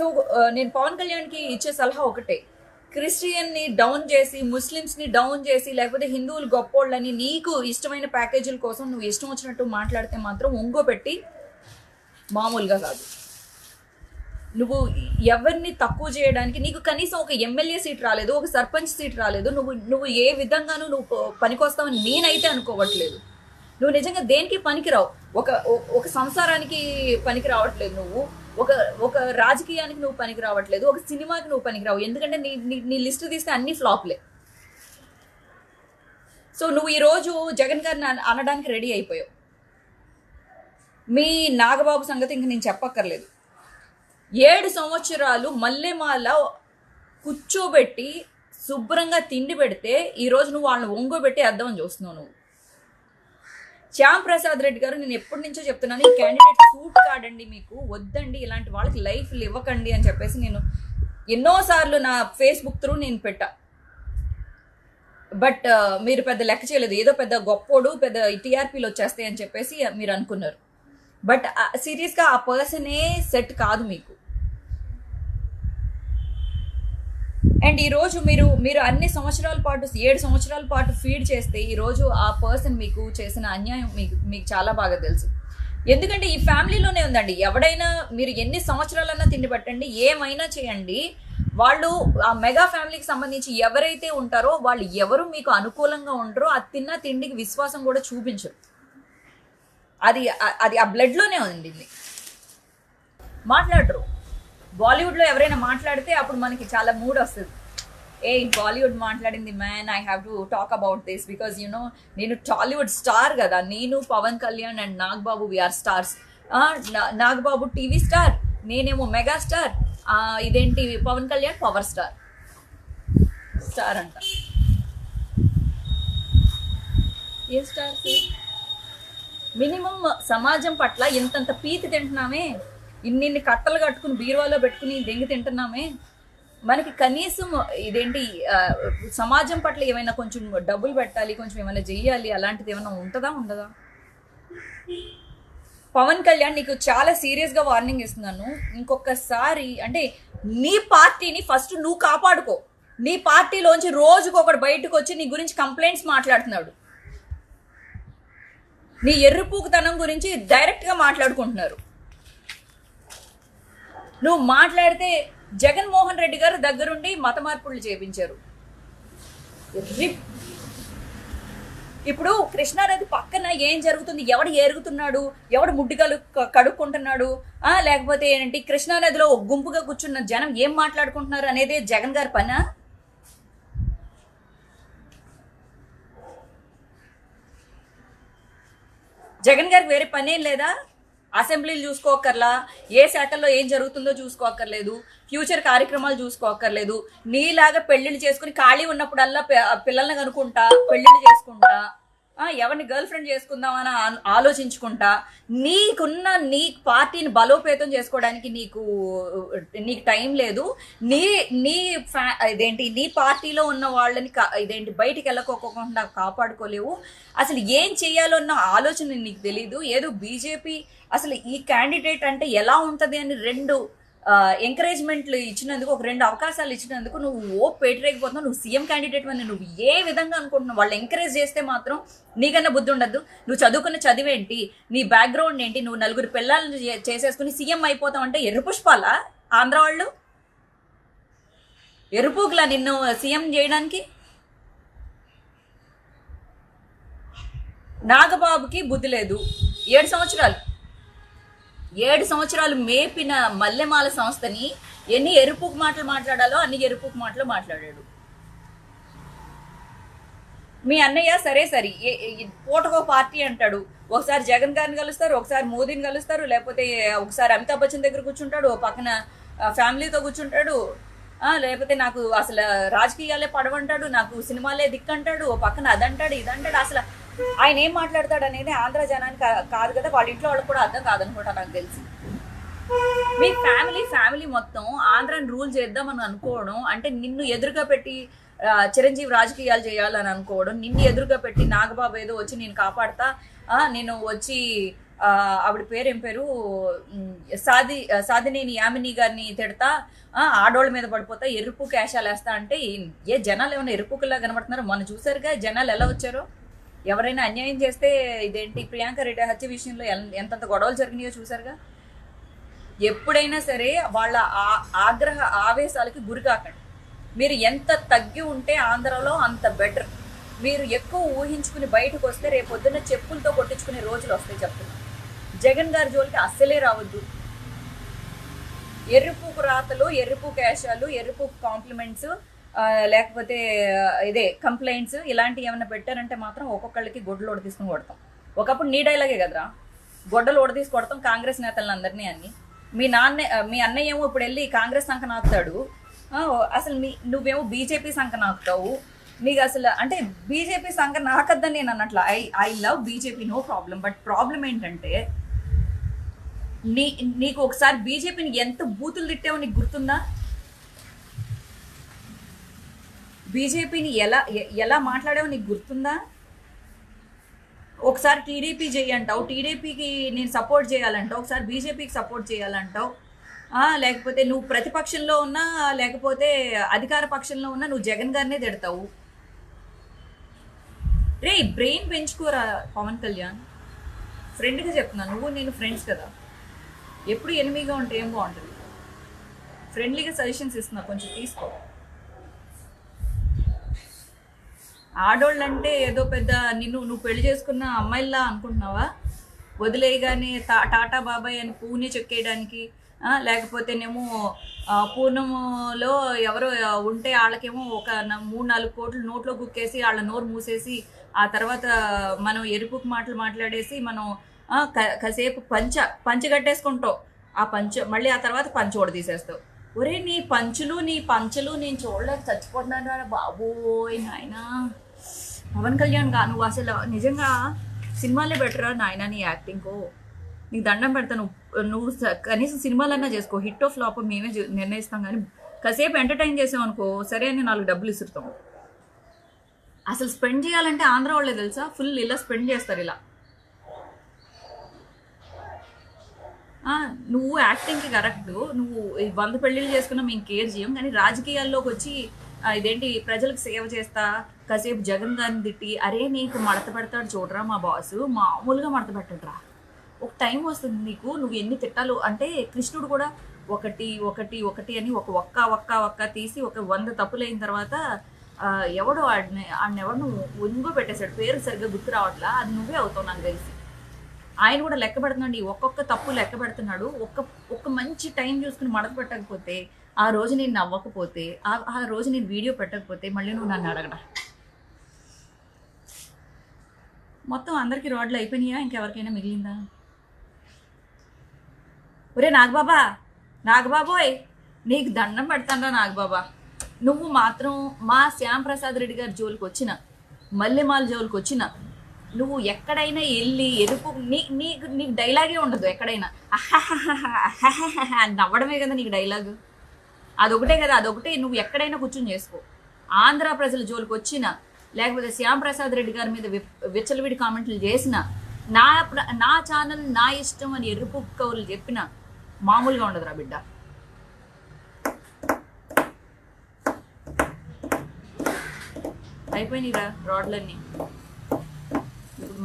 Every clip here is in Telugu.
సో నేను పవన్ కళ్యాణ్కి ఇచ్చే సలహా ఒకటే. క్రిస్టియన్ని డౌన్ చేసి ముస్లిమ్స్ని డౌన్ చేసి లేకపోతే హిందువులు గొప్పోళ్ళని నీకు ఇష్టమైన ప్యాకేజీల కోసం నువ్వు ఇష్టం వచ్చినట్టు మాట్లాడితే మాత్రం ఒంగో పెట్టి మామూలుగా కాదు. నువ్వు ఎవరిని తక్కువ చేయడానికి నీకు కనీసం ఒక ఎమ్మెల్యే సీట్ రాలేదు ఒక సర్పంచ్ సీట్ రాలేదు నువ్వు నువ్వు ఏ విధంగానూ నువ్వు పనికొస్తావని నేనైతే అనుకోవట్లేదు. నువ్వు నిజంగా దేనికి పనికిరావు? ఒక ఒక సంసారానికి పనికి రావట్లేదు నువ్వు. ఒక ఒక రాజకీయానికి నువ్వు పనికి రావట్లేదు ఒక సినిమాకి నువ్వు పనికి రావు. ఎందుకంటే నీ నీ నీ లిస్ట్ తీస్తే అన్ని ఫ్లాప్లే. సో నువ్వు ఈరోజు జగన్ గారిని అనడానికి రెడీ అయిపోయావు. మీ నాగబాబు సంగతి ఇంక నేను చెప్పక్కర్లేదు. ఏడు సంవత్సరాలు మల్లెమాల కూర్చోబెట్టి శుభ్రంగా తిండి పెడితే ఈరోజు నువ్వు వాళ్ళని ఒంగోబెట్టి అర్థం చూస్తున్నావు నువ్వు. శ్యామ్ ప్రసాద్ రెడ్డి గారు నేను ఎప్పటి నుంచో చెప్తున్నాను ఈ క్యాండిడేట్ సూట్ కాడండి మీకు వద్దండి ఇలాంటి వాళ్ళకి లైఫ్ ఇవ్వకండి అని చెప్పేసి నేను ఎన్నోసార్లు నా ఫేస్బుక్ త్రూ నేను పెట్టా. బట్ uh, మీరు పెద్ద లెక్క చేయలేదు ఏదో పెద్ద గొప్పోడు పెద్ద టీఆర్పీలు వచ్చేస్తాయి అని చెప్పేసి మీరు అనుకున్నారు. బట్ సీరియస్గా uh, ఆ పర్సనే సెట్ కాదు మీకు. అండ్ ఈరోజు మీరు మీరు అన్ని సంవత్సరాల పాటు ఏడు సంవత్సరాల పాటు ఫీడ్ చేస్తే ఈరోజు ఆ పర్సన్ మీకు చేసిన అన్యాయం మీకు మీకు చాలా బాగా తెలుసు. ఎందుకంటే ఈ ఫ్యామిలీలోనే ఉందండి. ఎవడైనా మీరు ఎన్ని సంవత్సరాలన్నా తిండి పెట్టండి ఏమైనా చేయండి. వాళ్ళు ఆ మెగా ఫ్యామిలీకి సంబంధించి ఎవరైతే ఉంటారో వాళ్ళు ఎవరు మీకు అనుకూలంగా ఉంటారో అది తిన్న తిండికి విశ్వాసం కూడా చూపించరు. అది అది ఆ బ్లడ్లోనే ఉంది మాట్లాడరు. బాలీవుడ్లో ఎవరైనా మాట్లాడితే అప్పుడు మనకి చాలా మూడ్ వస్తుంది. ఏ బాలీవుడ్ మాట్లాడింది man I have to talk about this because you know నేను టాలీవుడ్ స్టార్ కదా. నేను Pawan Kalyan and Nagababu we are stars Nagababu TV star నేనేమో మెగా స్టార్. ఇదేంటి Pawan Kalyan power star. Star అంట. ఏ స్టార్ మినిమం సమాజం పట్ల ఇంతంత పీతి తింటున్నామే. ఇన్నిన్ని కట్టలు కట్టుకుని బీరువాలో పెట్టుకుని దెంగి తింటున్నామే? మనకి కనీసం ఇదేంటి సమాజం పట్ల ఏమైనా కొంచెం డబ్బులు పెట్టాలి కొంచెం ఏమైనా చెయ్యాలి అలాంటిది ఏమైనా ఉంటుందా ఉండదా? పవన్ కళ్యాణ్ నీకు చాలా సీరియస్గా వార్నింగ్ ఇస్తున్నాను. ఇంకొకసారి అంటే నీ పార్టీని ఫస్ట్ నువ్వు కాపాడుకో. నీ పార్టీలోంచి రోజుకొకడు బయటకు వచ్చి నీ గురించి కంప్లైంట్స్ మాట్లాడుతున్నాడు. నీ ఎర్రిపూకుతనం గురించి డైరెక్ట్గా మాట్లాడుకుంటున్నారు. నువ్వు మాట్లాడితే జగన్మోహన్ రెడ్డి గారు దగ్గరుండి మత మార్పులు చేపించారు. ఇప్పుడు కృష్ణానది పక్కన ఏం జరుగుతుంది? ఎవడు ఏరుగుతున్నాడు? ఎవడు ముడ్డిగలు కడుక్కుంటున్నాడు? ఆ లేకపోతే ఏంటి? కృష్ణానదిలో ఒక గుంపుగా కూర్చున్న జనం ఏం మాట్లాడుకుంటున్నారు అనేది జగన్ గారి పనా? జగన్ గారికి వేరే పనేం లేదా? అసెంబ్లీలు చూసుకోకర్లా ఏ శాఖల్లో ఏం జరుగుతుందో చూసుకోకర్లేదు ఫ్యూచర్ కార్యక్రమాలు చూసుకోకర్లేదు నీలాగా పెళ్ళిళ్ళు చేసుకుని ఖాళీ ఉన్నప్పుడల్లా పిల్లల్ని కనుక్కుంటా పెళ్ళిళ్ళు చేసుకుంటా ఎవరిని గర్ల్ ఫ్రెండ్ చేసుకుందామని ఆలోచించుకుంటా నీకున్న నీ పార్టీని బలోపేతం చేసుకోవడానికి నీకు నీకు టైం లేదు నీ నీ ఫ్యా ఇదేంటి నీ పార్టీలో ఉన్న వాళ్ళని ఇదేంటి బయటికి వెళ్ళకోకుండా కాపాడుకోలేవు. అసలు ఏం చేయాలో అన్న ఆలోచన నీకు తెలీదు. ఏదో బీజేపీ అసలు ఈ క్యాండిడేట్ అంటే ఎలా ఉంటుంది అని రెండు ఎంకరేజ్మెంట్లు ఇచ్చినందుకు ఒక రెండు అవకాశాలు ఇచ్చినందుకు నువ్వు ఓ పేటరేకపోతున్నావు నువ్వు సీఎం క్యాండిడేట్ అని నువ్వు ఏ విధంగా అనుకుంటున్నావు? వాళ్ళు ఎంకరేజ్ చేస్తే మాత్రం నీకన్నా బుద్ధి ఉండద్దు నువ్వు చదువుకున్న చదివేంటి? నీ బ్యాక్గ్రౌండ్ ఏంటి? నువ్వు నలుగురు పిల్లల్ని చేసేసుకుని సీఎం అయిపోతావు అంటే ఎర్ర పుష్పాలా ఆంధ్ర వాళ్ళు? ఎరుపుకులా నిన్ను సీఎం చేయడానికి? నాగబాబుకి బుద్ధి లేదు. ఏడు సంవత్సరాలు. ఏడు సంవత్సరాలు మేపిన మల్లెమాల సంస్థని ఎన్ని ఎరుపుకు మాటలు మాట్లాడాలో అన్ని ఎరుపుకు మాటలు మాట్లాడాడు. మీ అన్నయ్య సరే సరే పూటకో పార్టీ అంటాడు. ఒకసారి జగన్ గారిని కలుస్తారు ఒకసారి మోదీని కలుస్తారు లేకపోతే ఒకసారి అమితాబ్ బచ్చన్ దగ్గర కూర్చుంటాడు ఓ పక్కన ఫ్యామిలీతో కూర్చుంటాడు. లేకపోతే నాకు అసలు రాజకీయాలే పడవంటాడు నాకు సినిమాలే దిక్కంటాడు ఓ పక్కన అదంటాడు ఇదంటాడు. అసలు ఆయన ఏం మాట్లాడతాడు అనేది ఆంధ్ర జనానికి కా- కాదు కదా. వాళ్ళ ఇంట్లో వాళ్ళకి కూడా అర్థం కాదనుకుంటా నాకు తెలిసి. మీ ఫ్యామిలీ ఫ్యామిలీ మొత్తం ఆంధ్రాని రూల్ చేద్దామని అనుకోవడం అంటే నిన్ను ఎదురుగా పెట్టి చిరంజీవి రాజకీయాలు చేయాలని అనుకోవడం నిన్ను ఎదురుగా పెట్టి నాగబాబు ఏదో వచ్చి నేను కాపాడతా నేను వచ్చి ఆవిడ పేరు ఏం పేరు? సాది సాధినేని యామిని గారిని తిడతా ఆడోళ్ళ మీద పడిపోతా ఎరుపు కేశాలు వేస్తా అంటే ఏ జనాలు ఏమైనా ఎరుపుకులా కనబడుతున్నారో? మనం చూసారుగా జనాలు ఎలా వచ్చారో? ఎవరైనా అన్యాయం చేస్తే ఇదేంటి? ప్రియాంక రెడ్డి హత్య విషయంలో ఎంతంత గొడవలు జరిగినాయో చూసారుగా ఎప్పుడైనా సరే వాళ్ళ ఆ- ఆగ్రహ ఆవేశాలకి గురి కాకండి. మీరు ఎంత తగ్గి ఉంటే ఆంధ్రలో అంత బెటర్. మీరు ఎక్కువ ఊహించుకుని బయటకు వస్తే రేపు పొద్దున్న చెప్పులతో కొట్టించుకునే రోజులు వస్తాయి చెప్తున్నా. జగన్ గారి జోలికి అస్సలే రావద్దు. ఎరుపు రాతలు ఎరుపు కేశాలు ఎరుపు కాంప్లిమెంట్స్ లేకపోతే ఇదే కంప్లైంట్స్ ఇలాంటివి ఏమైనా పెట్టారంటే మాత్రం ఒక్కొక్కళ్ళకి గొడ్డలు ఓడ తీసుకుని కొడతాం. ఒకప్పుడు నీ డైలాగే కదరా? గొడ్డలు ఓడ తీసి కొడతాం కాంగ్రెస్ నేతలందరినీ అన్ని మీ నాన్న మీ అన్నయ్య ఏమో ఇప్పుడు వెళ్ళి కాంగ్రెస్ సంఖ నాకుతాడు. అసలు మీ నువ్వేమో బీజేపీ సంఖ నాకుతావు. నీకు అసలు అంటే బీజేపీ సంఖ నాకద్దని నేను అన్నట్లు. I I love BJP no problem. But problem ఏంటంటే నీ నీకు ఒకసారి బీజేపీని ఎంత బూతులు తిట్టావో నీకు గుర్తుందా? బీజేపీని ఎలా ఎలా మాట్లాడావో నీకు గుర్తుందా? ఒకసారి టీడీపీ చేయంటావు టీడీపీకి నేను సపోర్ట్ చేయాలంటావు ఒకసారి బీజేపీకి సపోర్ట్ చేయాలంటావు లేకపోతే నువ్వు ప్రతిపక్షంలో ఉన్నా లేకపోతే అధికార పక్షంలో ఉన్నా నువ్వు జగన్ గారినే తిడతావు. రే బ్రెయిన్ పెంచుకోరా పవన్ కళ్యాణ్. ఫ్రెండ్గా చెప్తున్నాను నువ్వు నేను ఫ్రెండ్స్ కదా. ఎప్పుడు ఎనిమిగా ఉంటే ఏం బాగుంటుంది? ఫ్రెండ్లీగా సజెషన్స్ ఇస్తున్నా కొంచెం తీసుకో. ఆడోళ్ళంటే ఏదో పెద్ద నిన్ను నువ్వు పెళ్ళి చేసుకున్న అమ్మాయిల్లా అనుకుంటున్నావా? వదిలేయగానే తా టాటా బాబాయ్ అని పూని చెక్కేయడానికి లేకపోతేనేమో పూర్ణములో ఎవరో ఉంటే వాళ్ళకేమో ఒక న- మూడు నాలుగు కోట్లు నోట్లో కుక్కేసి వాళ్ళ నోరు మూసేసి ఆ తర్వాత మనం ఎరుపుకు మాటలు మాట్లాడేసి మనం క- కాసేపు పంచ పంచ కట్టేసుకుంటావు ఆ పంచ మళ్ళీ ఆ తర్వాత పంచ కూడా తీసేస్తావు ఒరే నీ పంచులు నీ పంచలు నేను చూడలేక చచ్చిపోతున్నాను రా బాబోయ్ నాయనా. పవన్ కళ్యాణ్గా నువ్వు అసలు నిజంగా సినిమాలే బెటరా నాయనా నీ యాక్టింగ్ నీకు దండం పెడతాను నువ్వు స- కనీసం సినిమాలన్నా చేసుకో. హిట్ ఆఫ్ ఫ్లాప్ మేమే నిర్ణయిస్తాం కానీ కాసేపు ఎంటర్టైన్ చేసాం అనుకో సరే అని నాలుగు డబ్బులు ఇసురుతాం. అసలు స్పెండ్ చేయాలంటే ఆంధ్ర వాళ్ళే తెలుసా? ఫుల్ ఇలా స్పెండ్ చేస్తారు ఇలా. నువ్వు యాక్టింగ్కి కరెక్ట్ నువ్వు ఈ వంద పెళ్ళిళ్ళు చేసుకున్నా మేము కేర్ చేయం. కానీ రాజకీయాల్లోకి వచ్చి ఇదేంటి ప్రజలకు సేవ చేస్తా కాసేపు జగన్ గారిని తిట్టి అరే నీకు మడత పెడతాడు చూడరా మా బాసు మామూలుగా మడత పెట్టడరా. ఒక టైం వస్తుంది నీకు నువ్వు ఎన్ని తిట్టాలు. అంటే కృష్ణుడు కూడా ఒకటి ఒకటి ఒకటి అని ఒక ఒక్క ఒక్క ఒక్క తీసి ఒక వంద తప్పులు అయిన తర్వాత ఎవడో ఆడిని ఆడిని నువ్వు ఒంగో పెట్టేశాడు. పేరు సరిగ్గా గుర్తు రావట్లా. అది నువ్వే అవుతావు నాకు తెలిసి. ఆయన కూడా లెక్క పెడుతున్నాడు. ఒక్కొక్క తప్పు లెక్క పెడుతున్నాడు. ఒక్క ఒక్క మంచి టైం చూసుకుని మడత పెట్టకపోతే ఆ రోజు నేను నవ్వకపోతే ఆ ఆ రోజు నేను వీడియో పెట్టకపోతే మళ్ళీ నువ్వు నన్ను అడగడా మొత్తం అందరికీ రోడ్లు అయిపోయినాయా? ఇంకెవరికైనా మిగిలిందా? ఒరే నాగబాబా నాగబాబోయ్ నీకు దండం పెడతానరా నాగబాబా. నువ్వు మాత్రం మా శ్యామ్ ప్రసాద్ రెడ్డి గారి జోలికి వచ్చిన మల్లెమాల జోలికి వచ్చిన నువ్వు ఎక్కడైనా వెళ్ళి ఎరుపు నీ నీకు నీకు డైలాగే ఉండదు ఎక్కడైనా. అని నవ్వడమే కదా నీకు డైలాగ్ అదొకటే కదా అదొకటే. నువ్వు ఎక్కడైనా కూర్చొని చేసుకో. ఆంధ్ర ప్రజల జోలికి వచ్చిన లేకపోతే శ్యాంప్రసాద్ రెడ్డి గారి మీద విచ్చలవిడి కామెంట్లు చేసిన నా నా ఛానల్ నా ఇష్టం అని ఎరుపు కవులు చెప్పిన మామూలుగా ఉండదురా బిడ్డ. అయిపోయినాయిరా రాడ్లన్నీ.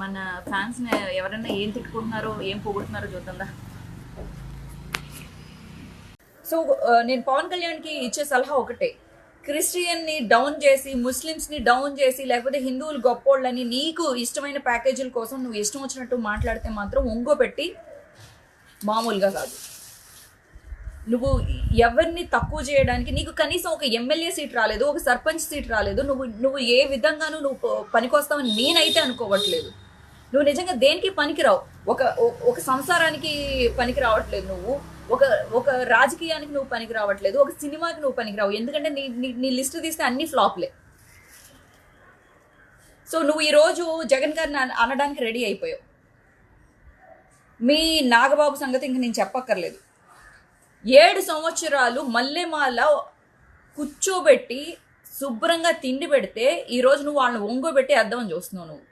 మన ఫ్యాన్స్ ఎవరైనా ఏం తిట్టుకుంటున్నారో ఏం పొగుడుతున్నారో చూద్దా సో నేను పవన్ కళ్యాణ్కి ఇచ్చే సలహా ఒకటే. క్రిస్టియన్ని డౌన్ చేసి ముస్లిమ్స్ని డౌన్ చేసి లేకపోతే హిందువులు గొప్పోళ్ళని నీకు ఇష్టమైన ప్యాకేజీల కోసం నువ్వు ఇష్టం వచ్చినట్టు మాట్లాడితే మాత్రం ఒంగో పెట్టి మామూలుగా కాదు. నువ్వు ఎవరిని తక్కువ చేయడానికి నీకు కనీసం ఒక ఎమ్మెల్యే సీట్ రాలేదు ఒక సర్పంచ్ సీట్ రాలేదు నువ్వు నువ్వు ఏ విధంగానూ నువ్వు పనికొస్తావని నేనైతే అనుకోవట్లేదు. నువ్వు నిజంగా దేనికి పనికిరావు? ఒక ఒక సంసారానికి పనికి రావట్లేదు నువ్వు. ఒక ఒక రాజకీయానికి నువ్వు పనికి రావట్లేదు. ఒక సినిమాకి నువ్వు పనికిరావు ఎందుకంటే నీ నీ లిస్ట్ తీస్తే అన్ని ఫ్లాప్లే. సో నువ్వు ఈరోజు జగన్ గారిని అనడానికి రెడీ అయిపోయావు. మీ నాగబాబు సంగతి ఇంక నేను చెప్పక్కర్లేదు. ఏడు సంవత్సరాలు మల్లెమాల కూర్చోబెట్టి శుభ్రంగా తిండి పెడితే ఈరోజు నువ్వు వాళ్ళని ఒంగోబెట్టి అర్థమని చూస్తున్నావు నువ్వు.